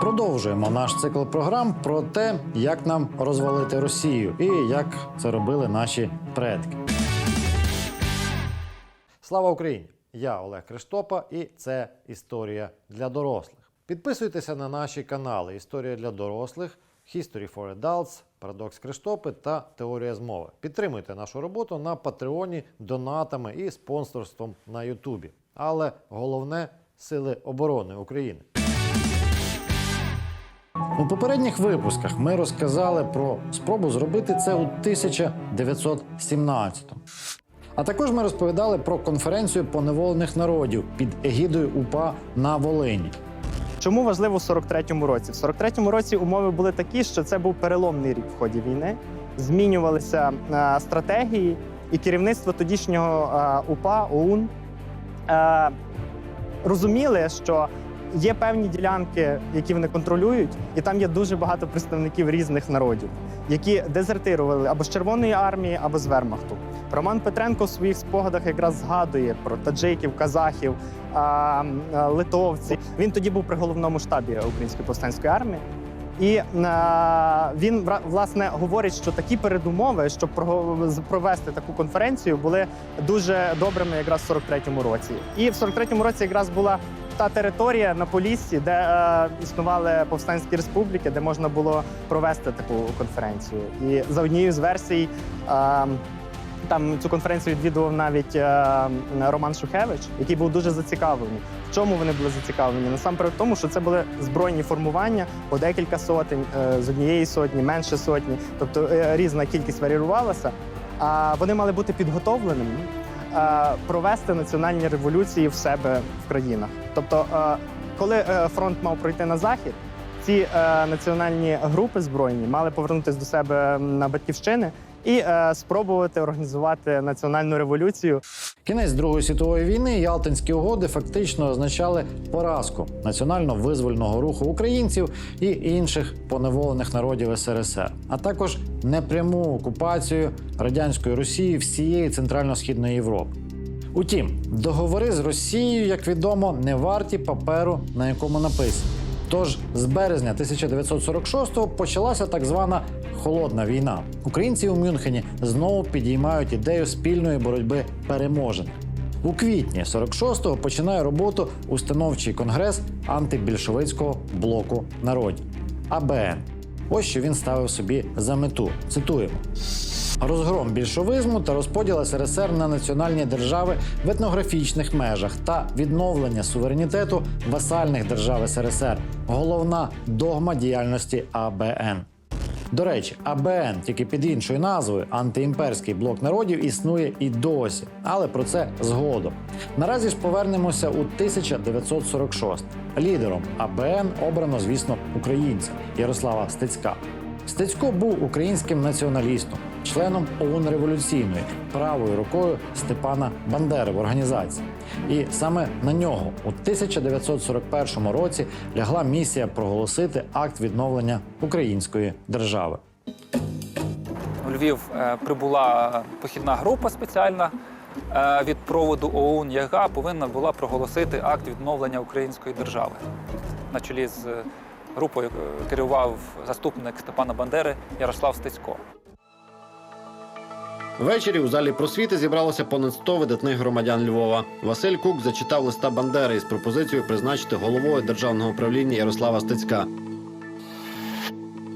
Продовжуємо наш цикл програм про те, як нам розвалити Росію і як це робили наші предки. Слава Україні! Я Олег Криштопа, і це історія для дорослих. Підписуйтеся на наші канали Історія для дорослих, History for Adults, Парадокс Криштопи та Теорія змови. Підтримуйте нашу роботу на Патреоні, донатами і спонсорством на Ютубі. Але головне сили оборони України. У попередніх випусках ми розказали про спробу зробити це у 1917-му. А також ми розповідали про конференцію поневолених народів під егідою УПА на Волині. Чому важливо в 43-му році? В 43-му році умови були такі, що це був переломний рік в ході війни. Змінювалися е, стратегії, і керівництво тодішнього е, УПА ОУН е, розуміли, що є певні ділянки, які вони контролюють, і там є дуже багато представників різних народів, які дезертирували або з Червоної армії, або з Вермахту. Роман Петренко в своїх спогадах якраз згадує про таджиків, казахів, литовців. Він тоді був при головному штабі Української повстанської армії. І він власне говорить, що такі передумови, щоб провести таку конференцію, були дуже добрими якраз в 43-му році. І в 43-му році якраз була та територія на Поліссі, де е, існували повстанські республіки, де можна було провести таку конференцію. І за однією з версій. Е, там цю конференцію відвідував навіть е, Роман Шухевич, який був дуже зацікавлений. В чому вони були зацікавлені? Насамперед, тому, що це були збройні формування по декілька сотень е, з однієї сотні, менше сотні, тобто е, різна кількість варіювалася. А вони мали бути підготовленими провести національні революції в себе в країнах. Тобто, е, коли е, фронт мав пройти на захід, ці е, національні групи збройні мали повернутися до себе на батьківщини і е, спробувати організувати національну революцію. Кінець Другої світової війни Ялтинські угоди фактично означали поразку національно-визвольного руху українців і інших поневолених народів СРСР, а також непряму окупацію радянської Росії всієї центрально-східної Європи. Утім, договори з Росією, як відомо, не варті паперу, на якому написано. Тож з березня 1946-го почалася так звана холодна війна. Українці у Мюнхені знову підіймають ідею спільної боротьби переможених. У квітні 46-го починає роботу установчий конгрес антибільшовицького блоку народів АБН. Ось що він ставив собі за мету. Цитуємо. Розгром більшовизму та розподіл СРСР на національні держави в етнографічних межах та відновлення суверенітету васальних держав СРСР головна догма діяльності АБН. До речі, АБН тільки під іншою назвою антиімперський блок народів існує і досі, але про це згодом. Наразі ж повернемося у 1946. Лідером АБН обрано, звісно, українця Ярослава Стецька. Стецько був українським націоналістом, членом ОУН революційної, правою рукою Степана Бандери в організації. І саме на нього у 1941 році лягла місія проголосити акт відновлення української держави. У Львів е, прибула похідна група спеціальна е, від проводу ОУН, яка повинна була проголосити акт відновлення української держави. На чолі з е, групою е, керував заступник Степана Бандери Ярослав Стецько. Ввечері у залі просвіти зібралося понад 100 видатних громадян Львова. Василь Кук зачитав листа Бандери із пропозицією призначити головою державного управління Ярослава Стецька.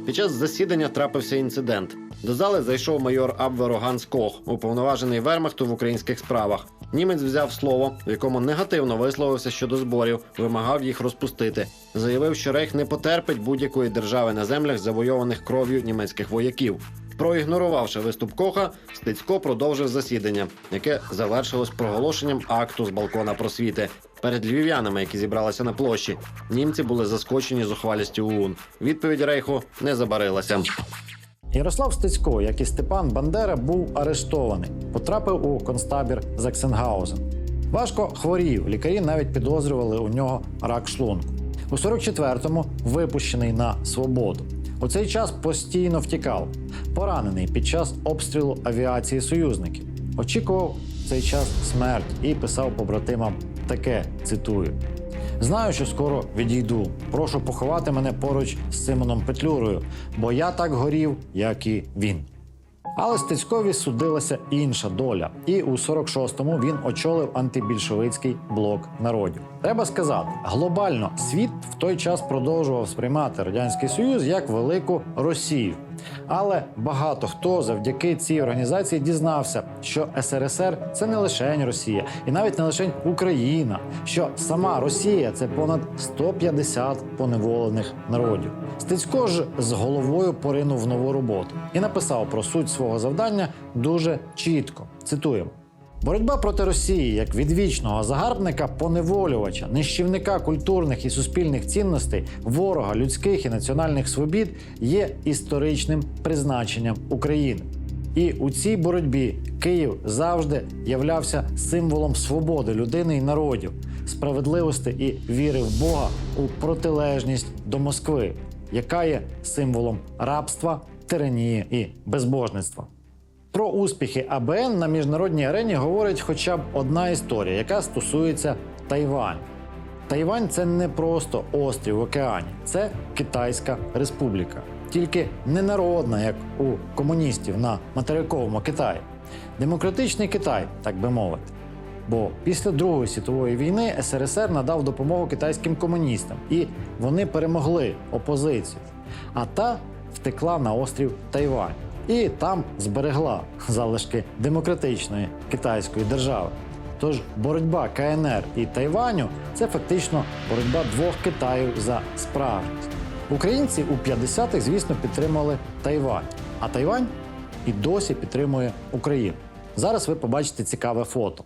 Під час засідання трапився інцидент. До зали зайшов майор Абверо Ганс Кох, уповноважений Вермахту в українських справах. Німець взяв слово, в якому негативно висловився щодо зборів, вимагав їх розпустити. Заявив, що Рейх не потерпить будь-якої держави на землях, завойованих кров'ю німецьких вояків. Проігнорувавши виступ Коха, Стецько продовжив засідання, яке завершилось проголошенням акту з балкона просвіти. Перед львів'янами, які зібралися на площі, німці були заскочені зухвалістю ОУН. Відповідь Рейху не забарилася. Ярослав Стецько, як і Степан Бандера, був арештований, потрапив у концтабір Заксенгаузен. Важко хворів. Лікарі навіть підозрювали у нього рак шлунку. У 44-му випущений на свободу. У цей час постійно втікав, поранений під час обстрілу авіації союзників. Очікував цей час смерть і писав побратимам таке: цитую: Знаю, що скоро відійду. Прошу поховати мене поруч з Симоном Петлюрою, бо я так горів, як і він. Але Стецькові судилася інша доля, і у 46-му він очолив антибільшовицький блок народів. Треба сказати, глобально світ в той час продовжував сприймати радянський союз як велику Росію. Але багато хто завдяки цій організації дізнався, що СРСР це не лише Росія, і навіть не лише Україна, що сама Росія це понад 150 поневолених народів. Стецько ж з головою поринув в нову роботу і написав про суть свого завдання дуже чітко. Цитуємо. Боротьба проти Росії як відвічного загарбника, поневолювача, нищівника культурних і суспільних цінностей, ворога людських і національних свобід є історичним призначенням України. І у цій боротьбі Київ завжди являвся символом свободи людини і народів, справедливості і віри в Бога у протилежність до Москви, яка є символом рабства, тиранії і безбожництва. Про успіхи АБН на міжнародній арені говорить хоча б одна історія, яка стосується Тайвань. Тайвань це не просто острів в океані, це Китайська республіка. Тільки не народна, як у комуністів на материковому Китаї. Демократичний Китай, так би мовити. Бо після Другої світової війни СРСР надав допомогу китайським комуністам, і вони перемогли опозицію. А та втекла на острів Тайвань і там зберегла залишки демократичної китайської держави. Тож боротьба КНР і Тайваню це фактично боротьба двох Китаїв за справжність. Українці у 50-х, звісно, підтримали Тайвань, а Тайвань і досі підтримує Україну. Зараз ви побачите цікаве фото.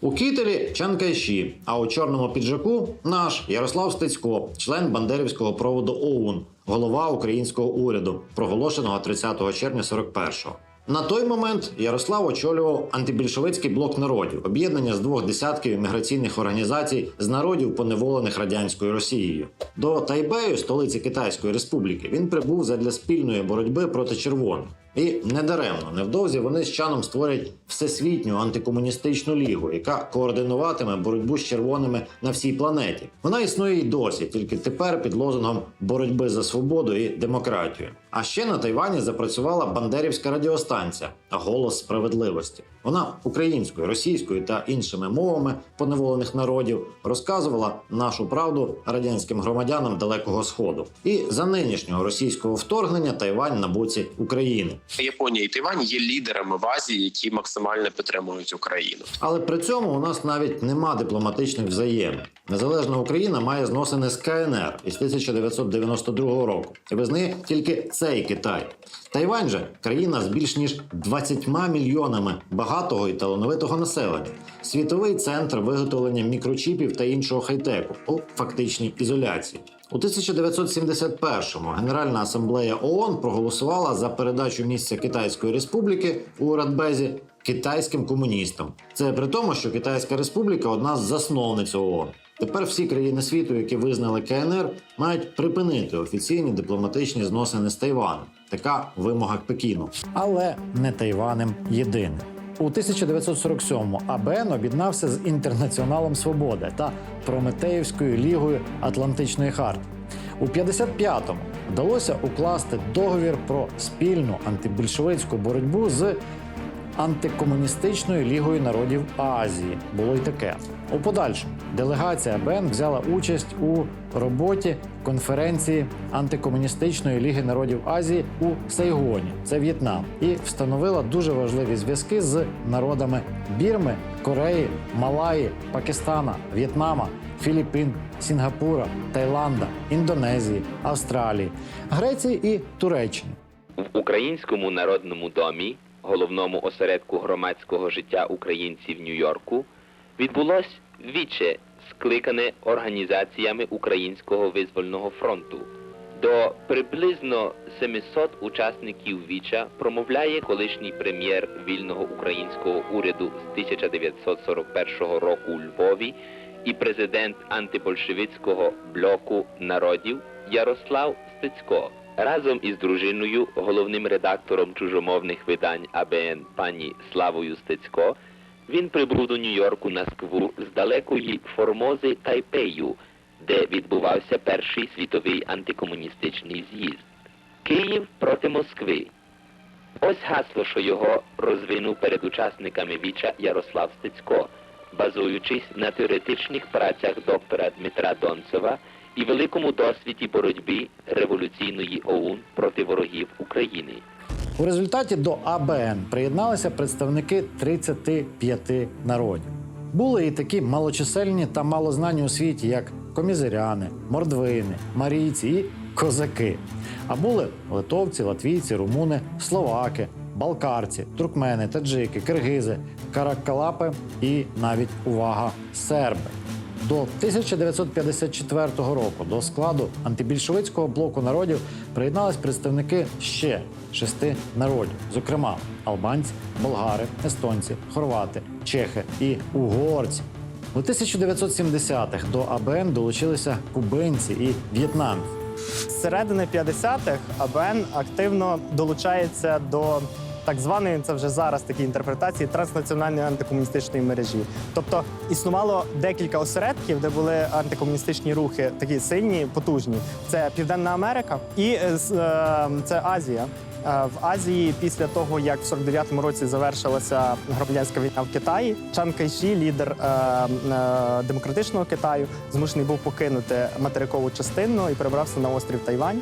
У кітелі Чан Кайші, а у чорному піджаку наш Ярослав Стецько, член Бандерівського проводу ОУН, голова українського уряду, проголошеного 30 червня 41-го. На той момент Ярослав очолював антибільшовицький блок народів, об'єднання з двох десятків імміграційних організацій з народів, поневолених радянською Росією. До Тайбею, столиці Китайської Республіки, він прибув задля спільної боротьби проти червоних. І недаремно невдовзі вони з чаном створять всесвітню антикомуністичну лігу, яка координуватиме боротьбу з червоними на всій планеті. Вона існує й досі, тільки тепер під лозунгом боротьби за свободу і демократію. А ще на Тайвані запрацювала Бандерівська радіостанція Голос справедливості. Вона українською, російською та іншими мовами поневолених народів розказувала нашу правду радянським громадянам Далекого Сходу. І за нинішнього російського вторгнення Тайвань на боці України. Японія і Тайвань є лідерами в Азії, які максимально підтримують Україну. Але при цьому у нас навіть нема дипломатичних взаємин. Незалежна Україна має зносини з КНР із 1992 року, і визнає тільки цей Китай. Тайвань же країна з більш ніж 20 мільйонами багатого і талановитого населення, світовий центр виготовлення мікрочіпів та іншого хай-теку у фактичній ізоляції. У 1971-му Генеральна асамблея ООН проголосувала за передачу місця Китайської республіки у Радбезі китайським комуністам. Це при тому, що Китайська республіка одна з засновниць ООН. Тепер всі країни світу, які визнали КНР, мають припинити офіційні дипломатичні зносини з Тайваном. Така вимога Пекіну. Але не Тайванем єдиним. У 1947-му АБН об'єднався з Інтернаціоналом Свободи та Прометеївською лігою Атлантичної харти. У 55-му вдалося укласти договір про спільну антибільшовицьку боротьбу з антикомуністичною лігою народів Азії. Було й таке. У подальшому делегація АБН взяла участь у роботі конференції антикомуністичної ліги народів Азії у Сайгоні, це В'єтнам, і встановила дуже важливі зв'язки з народами Бірми, Кореї, Малаї, Пакистана, В'єтнама, Філіппін, Сінгапура, Таїланда, Індонезії, Австралії, Греції і Туреччини. В Українському народному домі, головному осередку громадського життя українців Нью-Йорку, відбулось віче, скликане організаціями Українського визвольного фронту. До приблизно 700 учасників віча промовляє колишній прем'єр вільного українського уряду з 1941 року у Львові і президент антибольшевицького блоку народів Ярослав Стецько. Разом із дружиною, головним редактором чужомовних видань АБН пані Славою Стецько, він прибув до Нью-Йорку на скву з далекої Формози Тайпею, де відбувався перший світовий антикомуністичний з'їзд. Київ проти Москви. Ось гасло, що його розвинув перед учасниками віча Ярослав Стецько, базуючись на теоретичних працях доктора Дмитра Донцева і великому досвіді боротьби революційної ОУН проти ворогів України. У результаті до АБН приєдналися представники 35 народів. Були і такі малочисельні та малознані у світі, як комізиряни, мордвини, марійці і козаки. А були литовці, латвійці, румуни, словаки, балкарці, туркмени, таджики, киргизи, каракалапи і навіть увага серби. До 1954 року до складу антибільшовицького блоку народів приєднались представники ще шести народів, зокрема албанці, болгари, естонці, хорвати, чехи і угорці. У 1970-х до АБН долучилися кубинці і в'єтнамці. З середини 50-х АБН активно долучається до так званої, це вже зараз такі інтерпретації транснаціональної антикомуністичної мережі. Тобто існувало декілька осередків, де були антикомуністичні рухи, такі сильні, потужні. Це Південна Америка і е, е, це Азія. Е, В Азії, після того як в 49-му році завершилася громадянська війна в Китаї, Чан Кайші, лідер е, е, демократичного Китаю, змушений був покинути материкову частину і перебрався на острів Тайвань.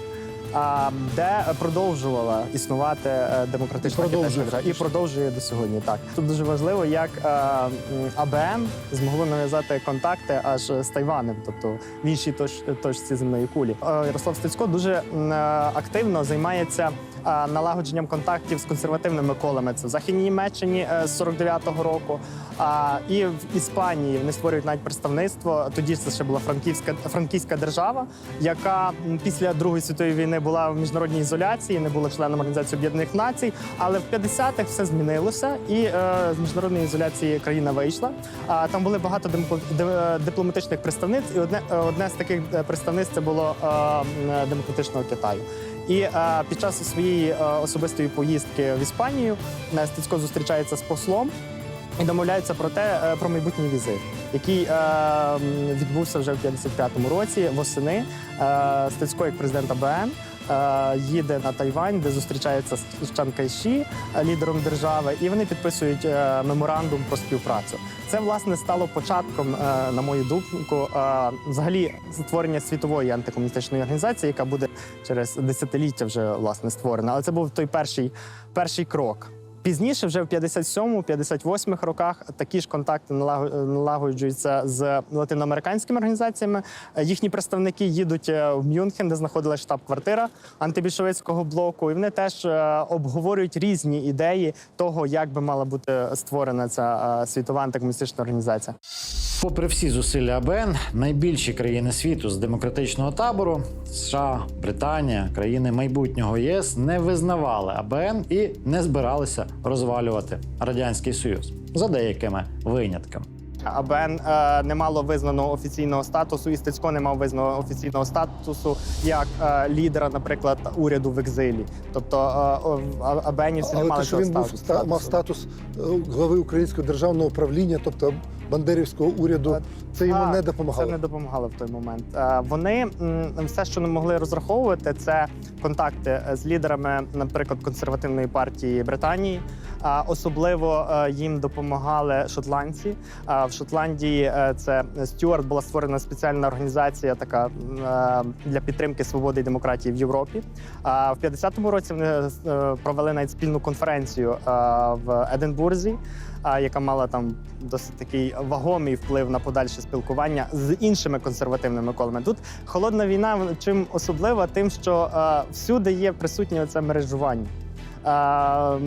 Де продовжувала існувати е, демократична держава. і продовжує до сьогодні. Так тут дуже важливо, як е, АБН змогло нав'язати контакти аж з Тайванем, тобто в іншій точ, точці земної кулі. Е, Ярослав Стецько дуже активно займається налагодженням контактів з консервативними колами. Це в Західній Німеччині з 49-го року. А і в Іспанії вони створюють навіть представництво. Тоді це ще була франківська франківська держава, яка після Другої світової війни була в міжнародній ізоляції, не була членом Організації Об'єднаних Націй. Але в 50-х все змінилося, і е, з міжнародної ізоляції країна вийшла. А там були багато демпо- дипломатичних представниць, і одне е, одне з таких е, представництв це було е, демократичного Китаю. І е, під час своєї е, особистої поїздки в Іспанію е, Стецько зустрічається з послом і домовляються про те е, про майбутній візит, який е, відбувся вже в 55-му році восени. Е, Стецько, як президент АБН, е, їде на Тайвань, де зустрічається з Чан Кайші, е, лідером держави, і вони підписують е, меморандум про співпрацю. Це власне стало початком, е, на мою думку, е, взагалі створення світової антикомуністичної організації, яка буде через десятиліття вже власне створена. Але це був той перший, перший крок. Пізніше, вже в 57-58 роках, такі ж контакти налаго- налагоджуються з латиноамериканськими організаціями. Їхні представники їдуть е, в Мюнхен, де знаходилась штаб-квартира антибільшовицького блоку, і вони теж е, обговорюють різні ідеї того, як би мала бути створена ця е, світова антикомуністична організація. Попри всі зусилля АБН, найбільші країни світу з демократичного табору США, Британія, країни майбутнього ЄС не визнавали АБН і не збиралися розвалювати радянський союз за деякими винятками. АБН е, не мало визнаного офіційного статусу, і Стецько не мав визнаного офіційного статусу як е, лідера, наприклад, уряду в екзилі. Тобто е, о, АБНівці не Але мали те, що він був статусу. ста- мав статус голови глави українського державного управління, тобто бандерівського уряду, це йому не допомагало. Це не допомагало в той момент. Е, Вони все, що не могли розраховувати, це контакти з лідерами, наприклад, консервативної партії Британії. Особливо е, їм допомагали шотландці. В Шотландії е, це Стюарт була створена спеціальна організація, така е, для підтримки свободи і демократії в Європі. А в 50-му році вони е, провели навіть спільну конференцію е, в Единбурзі яка мала там досить такий вагомий вплив на подальше спілкування з іншими консервативними колами. Тут холодна війна чим особлива, тим, що е, всюди є присутнє оце мережування. Е,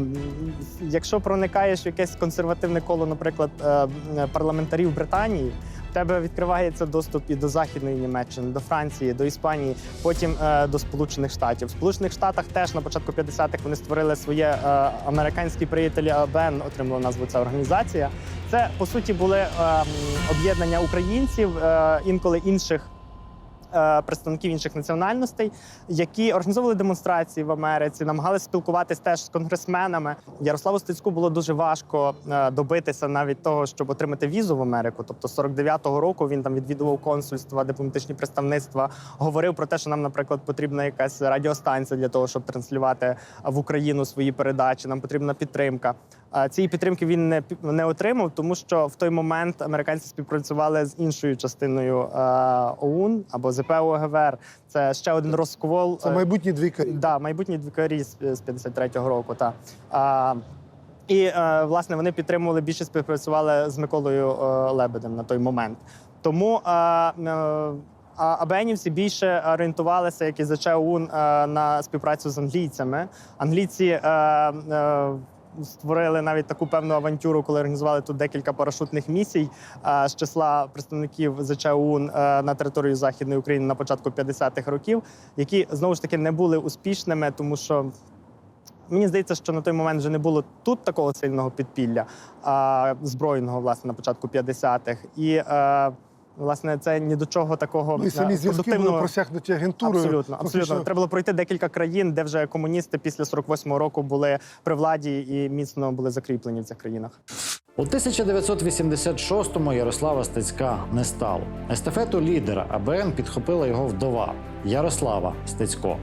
якщо проникаєш в якесь консервативне коло, наприклад, е, парламентарів Британії. Тебе відкривається доступ і до західної Німеччини, до Франції, до Іспанії, потім е, до Сполучених Штатів. В Сполучених Штатах теж на початку 50-х вони створили своє е, американські приятелі АБН, отримала назву ця організація. Це по суті були е, об'єднання українців, е, інколи інших представників інших національностей, які організовували демонстрації в Америці, намагалися спілкуватись теж з конгресменами. Ярославу Стецьку було дуже важко е, добитися навіть того, щоб отримати візу в Америку. Тобто, з 49-го року він там відвідував консульства, дипломатичні представництва, говорив про те, що нам, наприклад, потрібна якась радіостанція для того, щоб транслювати в Україну свої передачі. Нам потрібна підтримка. Цієї підтримки він не не отримав, тому що в той момент американці співпрацювали з іншою частиною е, ОУН або ЗП ОГВР. Це ще один розкол. Це е, майбутні двійкарі. Да, майбутні двікарі з, з 53-го року. Та. І е, власне вони підтримували більше співпрацювали з Миколою е, Лебедем на той момент. Тому е, е, а АБНівці більше орієнтувалися, як і ЗЧ ОУН, на співпрацю з англійцями. Англійці створили навіть таку певну авантюру, коли організували тут декілька парашутних місій з числа представників ЗЧ ОУН е, на територію Західної України на початку 50-х років, які знову ж таки не були успішними, тому що. Мені здається, що на той момент вже не було тут такого сильного підпілля а, збройного, власне, на початку 50-х. І е, власне це ні до чого такого Ну, і самі е, зв'язки були просякнуті агентурою. Абсолютно, абсолютно. Фактично, Треба було пройти декілька країн, де вже комуністи після 48-го року були при владі і міцно були закріплені в цих країнах. У 1986-му Ярослава Стецька не стало. Естафету лідера АБН підхопила його вдова Ярослава Стецько.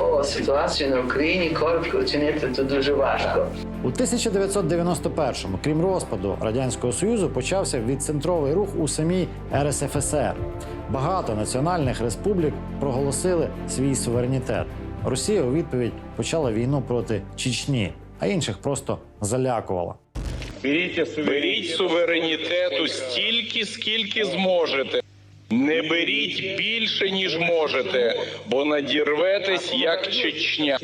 О, ситуацію на Україні коротко оцінити то дуже важко. У 1991-му, крім розпаду радянського союзу, почався відцентровий рух у самій РСФСР. Багато національних республік проголосили свій суверенітет. Росія у відповідь почала війну проти Чечні, а інших просто залякувала. Беріть суверенітету стільки, скільки зможете. Не беріть більше, ніж можете, бо надірветесь, як Чечня.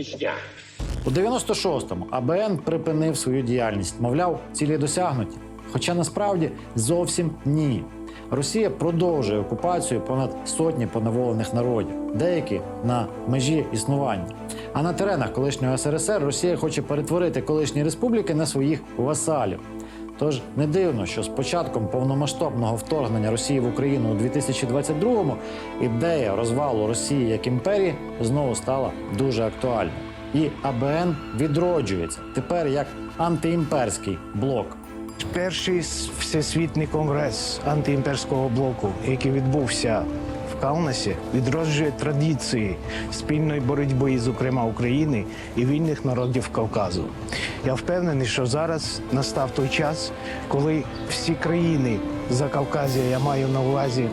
У 96-му АБН припинив свою діяльність, мовляв, цілі досягнуті. Хоча насправді зовсім ні. Росія продовжує окупацію понад сотні поневолених народів, деякі на межі існування. А на теренах колишнього СРСР Росія хоче перетворити колишні республіки на своїх васалів. Тож не дивно, що з початком повномасштабного вторгнення Росії в Україну у 2022-му ідея розвалу Росії як імперії знову стала дуже актуальною. І АБН відроджується тепер як антиімперський блок. Перший всесвітній конгрес антиімперського блоку, який відбувся Каунасі, відроджує традиції спільної боротьби, зокрема України і вільних народів Кавказу. Я впевнений, що зараз настав той час, коли всі країни Закавказя, я маю на увазі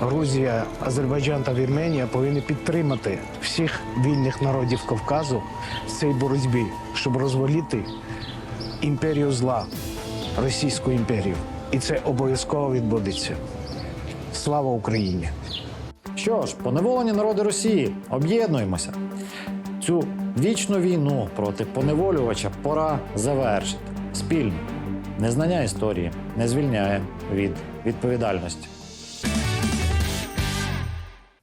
Грузія, Азербайджан та Вірменія повинні підтримати всіх вільних народів Кавказу в цій боротьбі, щоб розвалити імперію зла, Російську імперію. І це обов'язково відбудеться. Слава Україні! Що ж, поневолені народи Росії, об'єднуємося. Цю вічну війну проти поневолювача пора завершити спільно. Незнання історії не звільняє від відповідальності.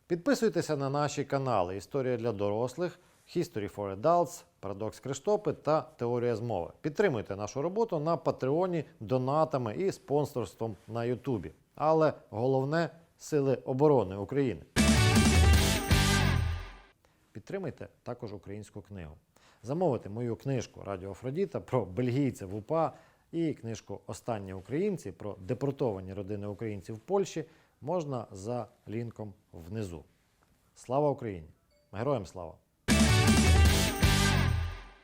Підписуйтеся на наші канали Історія для дорослих, History for Adults, Парадокс Криштопи та Теорія змови. Підтримуйте нашу роботу на Патреоні, донатами і спонсорством на Ютубі. Але головне Сили оборони України. Підтримайте також українську книгу. Замовити мою книжку Радіо Афродіта про бельгійців УПА і книжку Останні українці про депортовані родини українців в Польщі можна за лінком внизу. Слава Україні! Героям слава!